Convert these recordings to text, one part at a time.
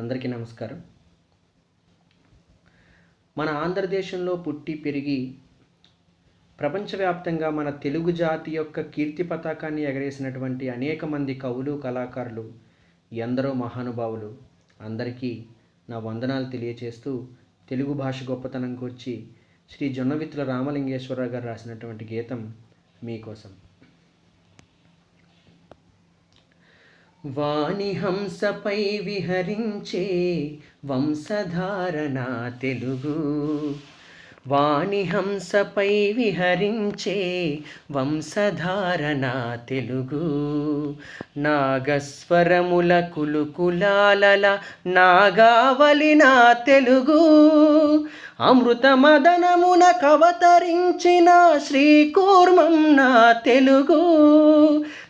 అందరికీ నమస్కారం. మన ఆంధ్రదేశంలో పుట్టి పెరిగి ప్రపంచవ్యాప్తంగా మన తెలుగు జాతి యొక్క కీర్తి పతాకాన్ని ఎగరేసినటువంటి అనేక మంది కవులు కళాకారులు ఎందరో మహానుభావులు అందరికీ నా వందనాలు తెలియచేస్తూ తెలుగు భాష గొప్పతనం గురించి శ్రీ జొన్నవిత్తుల రామలింగేశ్వరరావు గారు రాసినటువంటి గీతం మీకోసం. వాణి హంసపై విహరించే వంశధారణ తెలుగు. వాణి హంసపై విహరించే వంశధారణ తెలుగు. నాగస్వరముల కులుకులాలల నాగావలి నా తెలుగు. అమృత మదనమున కవతరించిన శ్రీకూర్మం నా తెలుగు.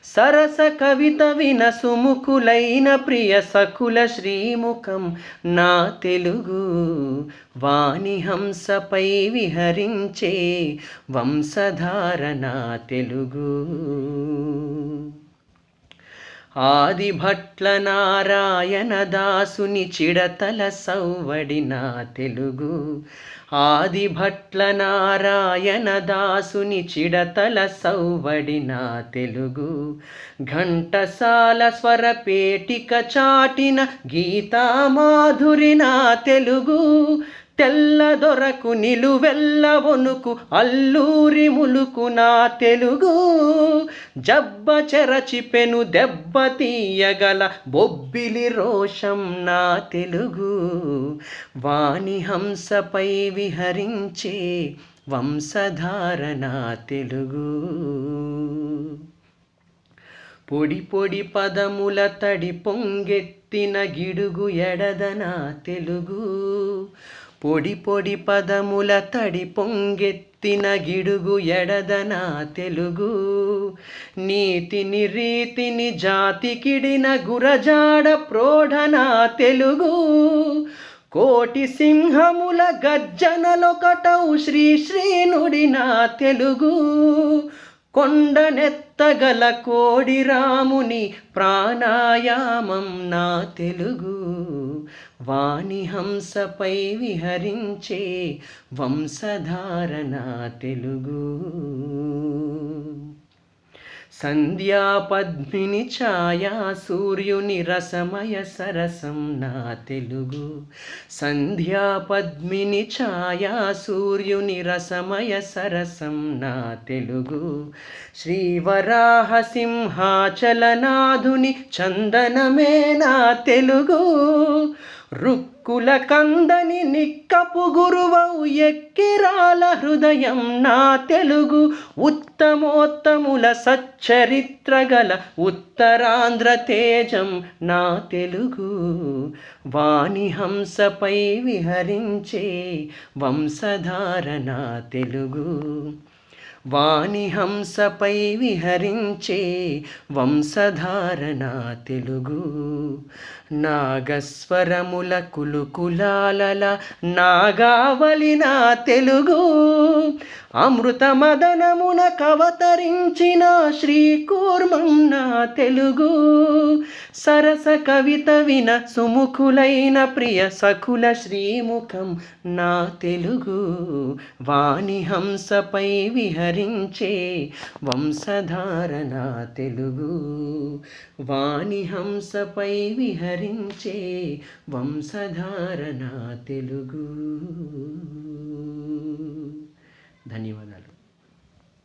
సరస కవిత విన సుముఖులైన ప్రియ సకుల శ్రీముఖం నా తెలుగు వాణి హంసపై విహరించే వంశధారణ తెలుగు. ఆదిభట్ల నారాయణ దాసుని చిడతల సౌవడిన తెలుగు. ఆదిభట్ల నారాయణ దాసుని చిడతల సౌవడిన తెలుగు. ఘంటసాల స్వరపేటిక చాటిన గీతామాధురి నా తెలుగు. తెల్ల దొరకు నిలువెల్ల వణుకు అల్లూరి ములుకు నా తెలుగు. జబ్బ చెరచిపెను దెబ్బ తీయగల బొబ్బిలి రోషం నా తెలుగు. వాణి హంసపై విహరించే వంశధారణ తెలుగు. పొడి పొడి పదముల తడి పొంగెత్తిన గిడుగు ఎడదనా తెలుగు. పొడి పొడి పదముల తడి పొంగెత్తిన గిడుగు ఎడదన తెలుగు. నీతిని రీతిని జాతికిడిన గురజాడ ప్రోఢనా తెలుగు. కోటి సింహముల గర్జనలొకటౌ శ్రీ శ్రీనుడి నా తెలుగు. కొండనెత్తగల కోడి రాముని ప్రాణాయామం నా తెలుగు. వాణి హంసపై విహరించే వంశధారణ తెలుగు. సంధ్యా పద్మిని ఛాయా సూర్యుని రసమయ సరసం నా తెలుగు. సంధ్యా పద్మిని ఛాయా సూర్యుని రసమయ సరసం నా తెలుగు. శ్రీవరాహ సింహాచలనాథుని చందనమే నా తెలుగు. రుక్కుల కందని నిక్కపు గురువవు ఎక్కిరాల హృదయం నా తెలుగు. ఉత్తమోత్తముల సచ్చరిత్ర గల ఉత్తరాంధ్ర తేజం నా తెలుగు. వాణి హంసపై విహరించే నా తెలుగు. వాణి హంసపై విహరించే వంశధారణ తెలుగు. నాగస్వరముల కులుకులాలల నాగావలిన తెలుగు. అమృత మదనమున కవతరించిన శ్రీకూర్మం నా తెలుగు. సరస కవిత విన సుముఖులైన ప్రియ సకుల శ్రీముఖం నా తెలుగు. వాణి హంసపై హరించే వంశధారణ తెలుగు. వాణి హంసపై విహరించే వంశధారణ తెలుగు. ధన్యవాదాలు.